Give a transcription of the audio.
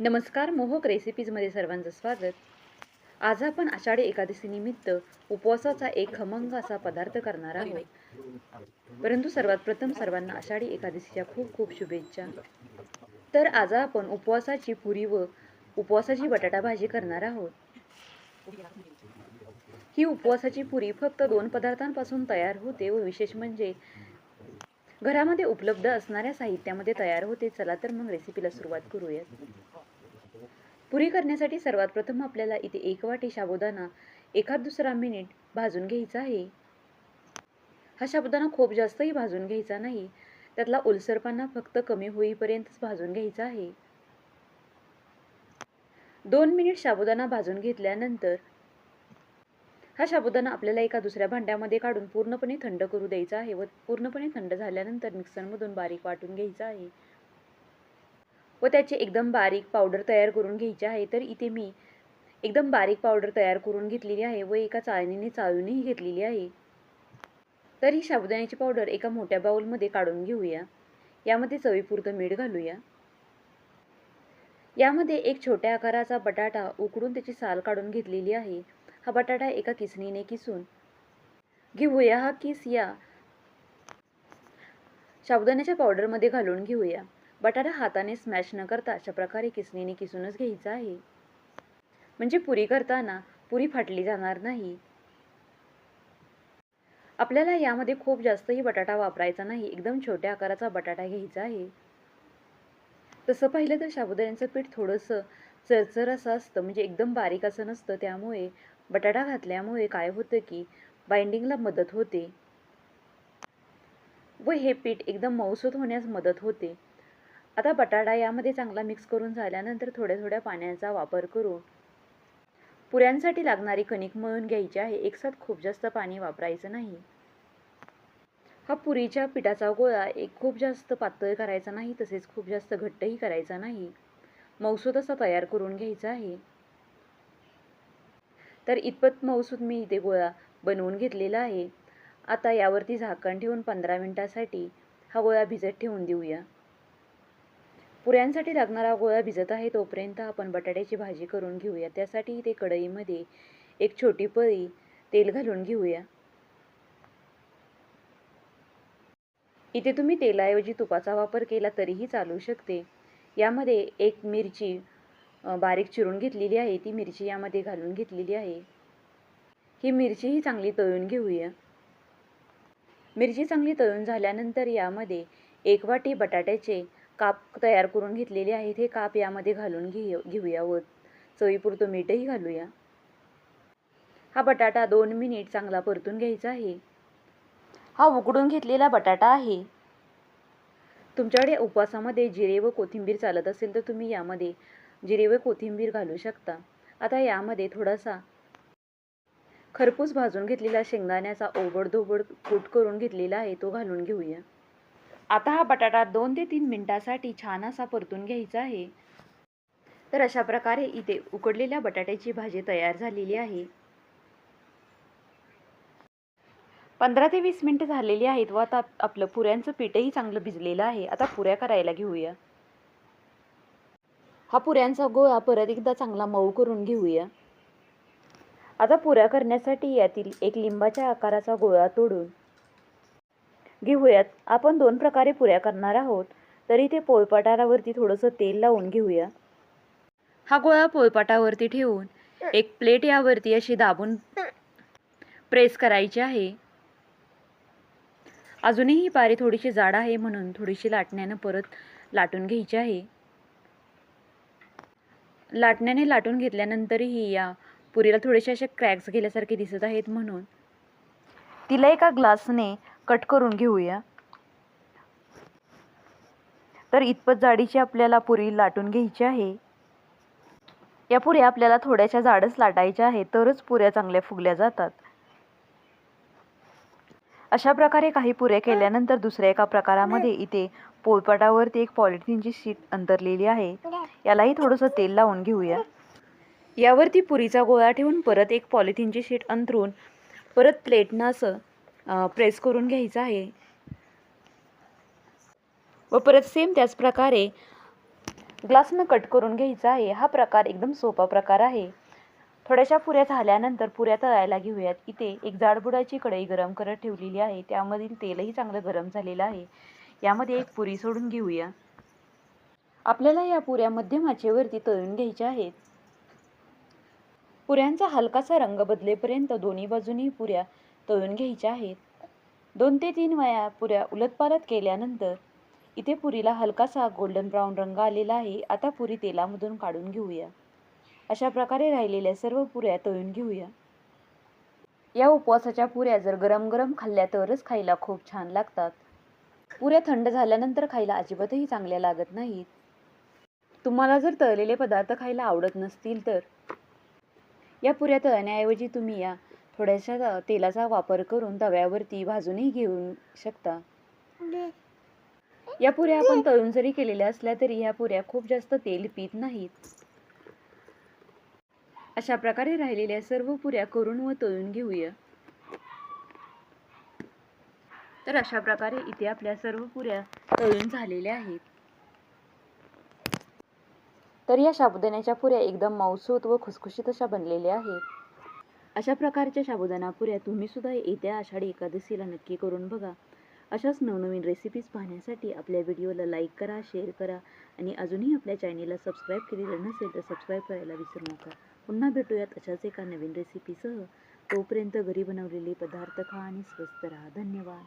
नमस्कार मोहक रेसिपीजमध्ये सर्वांचं स्वागत. आज आपण आषाढी एकादशीनिमित्त उपवासाचा एक खमंग असा पदार्थ करणार आहोत. परंतु सर्वात प्रथम सर्वांना आषाढी एकादशीच्या खूप खूप शुभेच्छा. तर आज आपण उपवासाची पुरी व उपवासाची बटाटा भाजी करणार आहोत. ही उपवासाची पुरी फक्त दोन पदार्थांपासून तयार होते व विशेष म्हणजे घरामध्ये उपलब्ध असणाऱ्या साहित्यामध्ये तयार होते. चला तर मग रेसिपीला सुरुवात करूयात. पुरी करण्यासाठी सर्वात प्रथम आपल्याला इथे एक वाटी साबुदाणा एखाद दुसरा मिनिट भाजून घ्यायचा आहे. हा साबुदाणा खूप जास्तही भाजून घ्यायचा नाही. त्यातला ओलसरपणा फक्त कमी होईपर्यंतच भाजून घ्यायचा आहे. दोन मिनिट साबुदाणा भाजून घेतल्यानंतर हा साबुदाणा आपल्याला एका दुसऱ्या भांड्यामध्ये काढून पूर्णपणे थंड करू द्यायचा आहे व पूर्णपणे थंड झाल्यानंतर मिक्सरमधून बारीक वाटून घ्यायचा आहे. व त्याची एकदम बारीक पावडर तयार करून घ्यायची आहे. तर इथे मी एकदम बारीक पावडर तयार करून घेतलेली आहे व एका चाळणीने चाळूनही घेतलेली आहे. तर ही साबुदाण्याची पावडर एका मोठ्या बाऊलमध्ये काढून घेऊया. यामध्ये चवीपुरतं मीठ घालूया. यामध्ये एक छोट्या आकाराचा बटाटा उकडून त्याची साल काढून घेतलेली आहे. हा बटाटा एका किसणीने किसून घेऊया. हा किस या साबुदाण्याच्या पावडरमध्ये घालून घेऊया. बटाटा हाताने स्मॅश न करता अशा प्रकारे किसणीने किसूनच घ्यायचा आहे. म्हणजे पुरी करताना पुरी फाटली जाणार नाही. आपल्याला यामध्ये खूप जास्तही बटाटा वापरायचा नाही. एकदम छोट्या आकाराचा बटाटा घ्यायचा आहे. तसं पाहिलं तर साबुदाण्याचं पीठ थोडंसं चरचर असं असतं. म्हणजे एकदम बारीक असं नसतं. त्यामुळे बटाटा घातल्यामुळे काय होतं की बाइंडिंगला मदत होते. व हे पीठ एकदम मऊसत होण्यास मदत होते. आता बटाटा यामध्ये चांगला मिक्स करून झाल्यानंतर थोड्या थोड्या पाण्याचा वापर करून पुऱ्यांसाठी लागणारी कणिक मळून घ्यायची आहे. एकसाथ खूप जास्त पाणी वापरायचं नाही. हा पुरीच्या पिठाचा गोळा एक खूप जास्त पातळ करायचा नाही तसेच खूप जास्त घट्टही करायचा नाही. मौसूद असा तयार करून घ्यायचा आहे. तर इतपत मौसूद मी इथे गोळा बनवून घेतलेला आहे. आता यावरती झाकण ठेवून पंधरा मिनटासाठी हा गोळा भिजत ठेवून देऊया. पुऱ्यांसाठी लागणारा गोळा भिजत आहे तोपर्यंत आपण बटाट्याची भाजी करून घेऊया. त्यासाठी इथे कढईमध्ये एक छोटी पळी तेल घालून घेऊया. इथे तुम्ही तेलाऐवजी तुपाचा वापर केला तरीही चालू शकते. यामध्ये एक मिरची बारीक चिरून घेतलेली आहे. ती मिरची यामध्ये घालून घेतलेली आहे. ही मिरचीही चांगली तळून घेऊया. मिरची चांगली तळून झाल्यानंतर यामध्ये एक वाटी बटाट्याचे काप तयार करून घेतलेले आहेत हे काप यामध्ये घालून घे घेऊया व चवीपुरतं मीठही घालूया. हा बटाटा दोन मिनिट चांगला परतून घ्यायचा आहे. हा उकडून घेतलेला बटाटा आहे. तुमच्याकडे उपवासामध्ये जिरे व कोथिंबीर चालत असेल तर तुम्ही यामध्ये जिरे व कोथिंबीर घालू शकता. आता यामध्ये थोडासा खरपूस भाजून घेतलेला शेंगदाण्याचा ओबडधोबड कूट करून घेतलेला आहे तो घालून घेऊया. आता हा बटाटा दोन ते तीन मिनिटासाठी छान असा परतून घ्यायचा आहे. तर अशा प्रकारे इथे उकडलेल्या बटाट्याची भाजी तयार झालेली आहे. पंधरा ते वीस मिनटं झालेली आहेत व आता आपलं पुऱ्यांचं पीठही चांगलं भिजलेलं आहे. आता पुऱ्या करायला घेऊया. हा पुऱ्यांचा गोळा परत एकदा चांगला मऊ करून घेऊया. आता पुऱ्या करण्यासाठी यातील एक लिंबाच्या आकाराचा गोळा तोडून घेऊयात. आपण दोन प्रकारे पुऱ्या करणार आहोत. तरी ते पोळपाटारावरती थोडंसं तेल लावून घेऊया. हा गोळा पोळपाटावरती ठेवून एक प्लेट यावरती अशी दाबून प्रेस करायची आहे. अजूनही ही पारी थोडीशी जाड आहे म्हणून थोडीशी लाटण्यानं परत लाटून घ्यायची आहे. लाटण्याने लाटून घेतल्यानंतरही या पुरीला थोडेसे असे क्रॅक्स गेल्यासारखे दिसत आहेत म्हणून. तिला एका ग्लासने कट करून घेऊया. तर इतपत जाडीची आपल्याला पुरी लाटून घ्यायची आहे. या पुऱ्या आपल्याला थोड्याशा जाडच लाटायच्या आहेत तरच पुऱ्या चांगल्या फुगल्या जातात. अशा प्रकारे काही पुऱ्या केल्यानंतर दुसऱ्या एका प्रकारामध्ये इथे पोळपाटावरती एक पॉलिथिनची शीट अंतरलेली आहे. यालाही थोडंसं तेल लावून घेऊया. यावरती पुरीचा गोळा ठेवून परत एक पॉलिथिनची शीट अंतरून परत प्लेटनं असं प्रेस करून घ्यायचं आहे. व परत सेम त्याच प्रकारे ग्लासनं कट करून घ्यायचा आहे. हा प्रकार एकदम सोपा प्रकार आहे. थोड्याशा पुऱ्या झाल्यानंतर पुऱ्या तळायला घेऊयात. इथे एक जाडबुडाची कढई गरम करत ठेवलेली आहे. त्यामधील तेलही चांगलं गरम झालेलं आहे. यामध्ये एक पुरी सोडून घेऊया. आपल्याला या पुऱ्या मध्यम आचेवरती तळून घ्यायच्या आहेत. पुऱ्यांचा हलकासा रंग बदलेपर्यंत दोन्ही बाजूनी पुऱ्या तळून घ्यायच्या आहेत. दोन ते तीन वया पुऱ्या उलटपालट केल्यानंतर इथे पुरीला हलकासा गोल्डन ब्राऊन रंग आलेला आहे. आता पुरी तेलामधून काढून घेऊया. अशा प्रकारे राहिलेल्या सर्व पुऱ्या तळून घेऊया. या उपवासाच्या पुऱ्या जर गरम गरम खाल्ल्या तरच खायला खूप छान लागतात. पुऱ्या थंड झाल्यानंतर खायला अजिबातही चांगल्या लागत नाहीत. तुम्हाला जर तळलेले पदार्थ खायला आवडत नसतील तर या पुऱ्या तळण्याऐवजी तुम्ही या थोड्याशा तेलाचा वापर करून तव्यावरती भाजूनही घेऊ शकता. या पुऱ्या आपण तळून जरी केलेल्या असल्या तरी ह्या पुऱ्या खूप जास्त तेल पित नाहीत. अशा प्रकारे राहिलेल्या सर्व पुऱ्या करून व तळून घेऊया. तर अशा प्रकारे इथे आपल्या सर्व पुऱ्या तळून झालेल्या आहेत. तर या साबुदाण्याच्या पुऱ्या एकदम मऊसूत व खुसखुशीत अशा बनलेल्या आहेत. अशा प्रकारच्या साबुदाणा पुऱ्या तुम्ही सुद्धा येत्या आषाढी एकादशीला नक्की करून बघा. अशाच नवनवीन रेसिपीज पाहण्यासाठी आपल्या व्हिडिओला लाईक करा शेअर करा आणि अजूनही आपल्या चॅनेलला सबस्क्राईब केलेलं नसेल तर सबस्क्राईब करायला विसरू नका. पुन्हा भेटूयात अशाच एका नवीन रेसिपीसह तोपर्यंत घरी बनवलेले पदार्थ खा आणि स्वस्त राहा. धन्यवाद.